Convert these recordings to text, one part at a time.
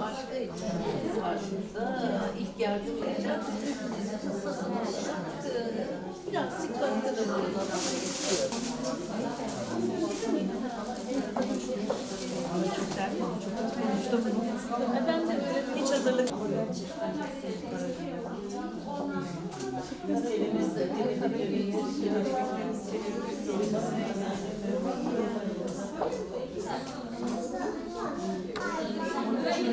Başka içeriğimiz var şurada. İlk yardım e, plastik katkıda bulunmak istiyorum. Ben de böyle hiç hazırlık Erhan Başkan'ın daha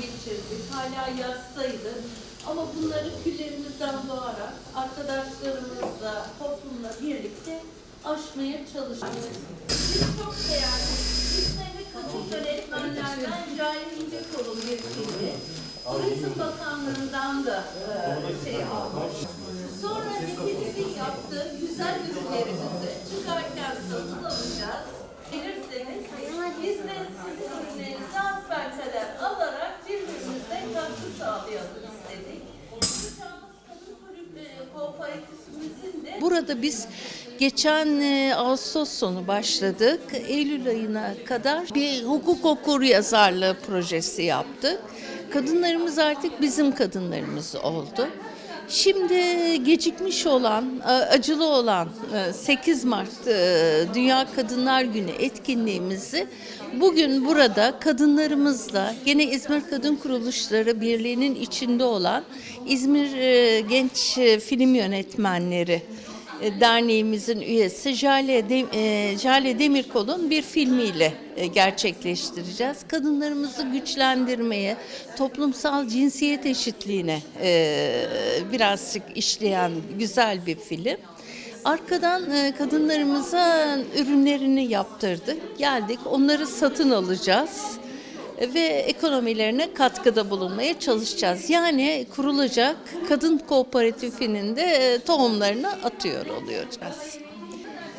geçirdik. Hala yazsaydı. Ama bunları küllerimizden doğarak arkadaşlarımızla, toplumla birlikte aşmaya çalışıyoruz. Biz çok değerli İzmirli kadın yönetmenlerden Cahil İncekol'un bir filmi. Turizm Bakanlığı'ndan da e, şey almış. Sonra hepimizin yaptığı güzel ürünlerimizi çıkarken satın alacağız. Burada biz geçen e, Ağustos sonu başladık. Eylül ayına kadar bir hukuk okur yazarlığı projesi yaptık. Kadınlarımız artık bizim kadınlarımız oldu. Şimdi gecikmiş olan, e, acılı olan e, 8 Mart e, Dünya Kadınlar Günü etkinliğimizi bugün burada kadınlarımızla gene İzmir Kadın Kuruluşları Birliği'nin içinde olan İzmir e, Genç e, Film Yönetmenleri e, derneğimizin üyesi Jale, Dem- e, Jale Demirkol'un bir filmiyle e, gerçekleştireceğiz. Kadınlarımızı güçlendirmeye, toplumsal cinsiyet eşitliğine e, birazcık işleyen güzel bir film. Arkadan e, kadınlarımıza ürünlerini yaptırdık. Geldik onları satın alacağız ve ekonomilerine katkıda bulunmaya çalışacağız. Yani kurulacak kadın kooperatifinin de e, tohumlarını atıyor olacağız.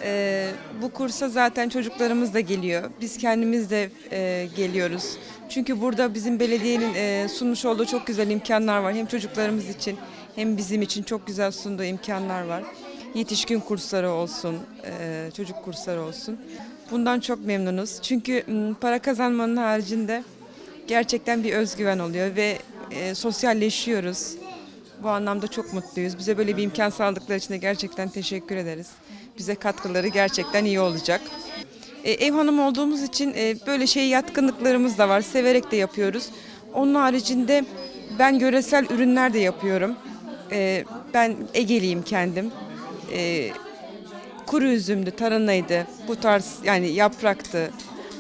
Ee, bu kursa zaten çocuklarımız da geliyor. Biz kendimiz de e, geliyoruz. Çünkü burada bizim belediyenin e, sunmuş olduğu çok güzel imkanlar var. Hem çocuklarımız için hem bizim için çok güzel sunduğu imkanlar var. Yetişkin kursları olsun, e, çocuk kursları olsun. Bundan çok memnunuz. Çünkü m, para kazanmanın haricinde gerçekten bir özgüven oluyor ve e, sosyalleşiyoruz. Bu anlamda çok mutluyuz. Bize böyle bir imkan sağladıkları için de gerçekten teşekkür ederiz. Bize katkıları gerçekten iyi olacak. E, ev hanımı olduğumuz için böyle şey yatkınlıklarımız da var. Severek de yapıyoruz. Onun haricinde ben yöresel ürünler de yapıyorum. Ben Egeliyim kendim. E, kuru üzümdü, taranaydı, bu tarz yani yapraktı,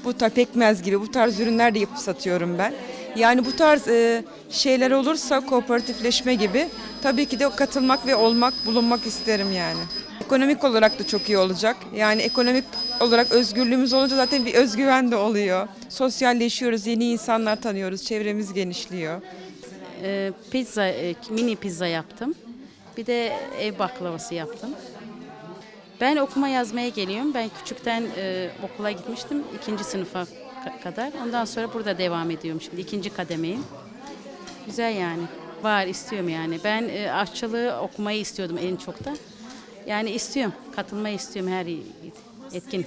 bu tarz pekmez gibi bu tarz ürünler de yapıp satıyorum ben. Yani bu tarz e, şeyler olursa kooperatifleşme gibi tabii ki de katılmak ve olmak, bulunmak isterim yani. Ekonomik olarak da çok iyi olacak. Yani ekonomik olarak özgürlüğümüz olunca zaten bir özgüven de oluyor. Sosyalleşiyoruz, yeni insanlar tanıyoruz, çevremiz genişliyor. Ee, pizza, e, mini pizza yaptım. Bir de ev baklavası yaptım. Ben okuma yazmaya geliyorum. Ben küçükten e, okula gitmiştim. ikinci sınıfa ka- kadar. Ondan sonra burada devam ediyorum şimdi. ikinci kademeyim. Güzel yani. Var istiyorum yani. Ben e, aşçılığı okumayı istiyordum en çok da. Yani istiyorum. Katılmayı istiyorum her etkin.